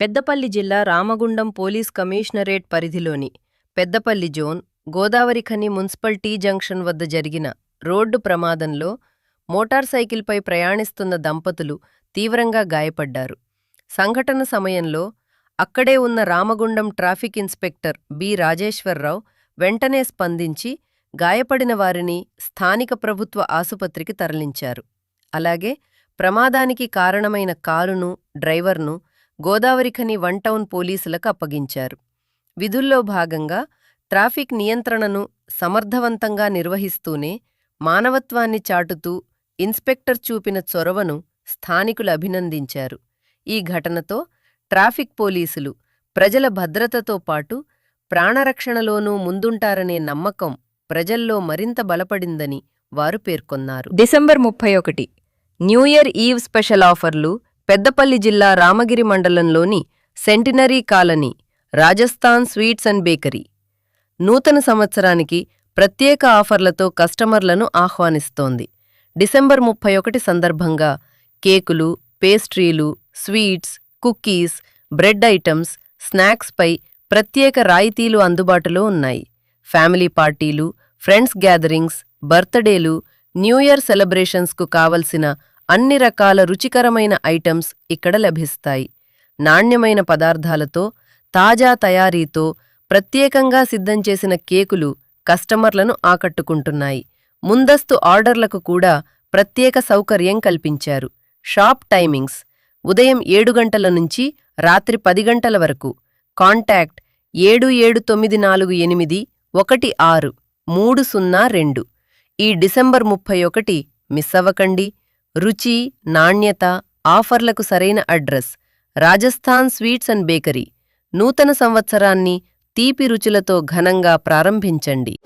పెద్దపల్లి జిల్లా Ramagundam police commissionerate పరిధిలోని Peddapalli zone Godavari Khani municipal T junction వద్ద జరిగిన రోడ్డు ప్రమాదంలో మోటార్ సైకిల్పై ప్రయాణిస్తున్న దంపతులు తీవ్రంగా గాయపడ్డారు. సంఘటన సమయంలో అక్కడే ఉన్న Ramagundam traffic inspector B Rajeswara Rao వెంటనే స్పందించి గాయపడిన వారిని స్థానిక ప్రభుత్వ ఆసుపత్రికి తరలించారు. అలాగే ప్రమాదానికి కారణమైన కారును డ్రైవర్ను గోదావరిఖని వన్ టౌన్ పోలీసులకు అప్పగించారు. విధుల్లో భాగంగా ట్రాఫిక్ నియంత్రణను సమర్థవంతంగా నిర్వహిస్తూనే మానవత్వాన్ని చాటుతూ ఇన్స్పెక్టర్ చూపిన చొరవను స్థానికులు అభినందించారు. ఈ ఘటనతో ట్రాఫిక్ పోలీసులు ప్రజల భద్రతతో పాటు ప్రాణరక్షణలోనూ ముందుంటారనే నమ్మకం ప్రజల్లో మరింత బలపడిందని వారు పేర్కొన్నారు. డిసెంబర్ ముప్పై ఒకటి న్యూ ఇయర్ ఈవ్ స్పెషల్ ఆఫర్లు పెద్దపల్లి జిల్లా రామగిరి మండలంలోని centenary colony Rajasthan sweets and bakery. నూతన సంవత్సరానికి ప్రత్యేక ఆఫర్లతో కస్టమర్లను ఆహ్వానిస్తోంది. డిసెంబర్ ముప్పై ఒకటి సందర్భంగా కేకులు పేస్ట్రీలు స్వీట్స్ కుక్కీస్ బ్రెడ్ ఐటమ్స్ స్నాక్స్పై ప్రత్యేక రాయితీలు అందుబాటులో ఉన్నాయి. ఫ్యామిలీ పార్టీలు ఫ్రెండ్స్ గ్యాదరింగ్స్ బర్త్డేలు న్యూ ఇయర్ సెలబ్రేషన్స్కు కావలసిన అన్ని రకాల రుచికరమైన ఐటమ్స్ ఇక్కడ లభిస్తాయి. నాణ్యమైన పదార్థాలతో తాజా తయారీతో ప్రత్యేకంగా సిద్ధం చేసిన కేకులు కస్టమర్లను ఆకట్టుకుంటున్నాయి. ముందస్తు ఆర్డర్లకు కూడా ప్రత్యేక సౌకర్యం కల్పించారు. షాప్ టైమింగ్స్ ఉదయం ఏడు గంటల నుంచి రాత్రి పది గంటల వరకు. కాంటాక్ట్ ఏడు ఏడు తొమ్మిది నాలుగు ఎనిమిది ఒకటి ఆరు. మూడు సున్నా రెండు. ఈ డిసెంబర్ ముప్పై ఒకటి మిస్ అవ్వకండి రుచి నాణ్యత ఆఫర్లకు సరైన address. Rajasthan sweets and bakery. నూతన సంవత్సరాన్ని తీపి రుచులతో ఘనంగా ప్రారంభించండి.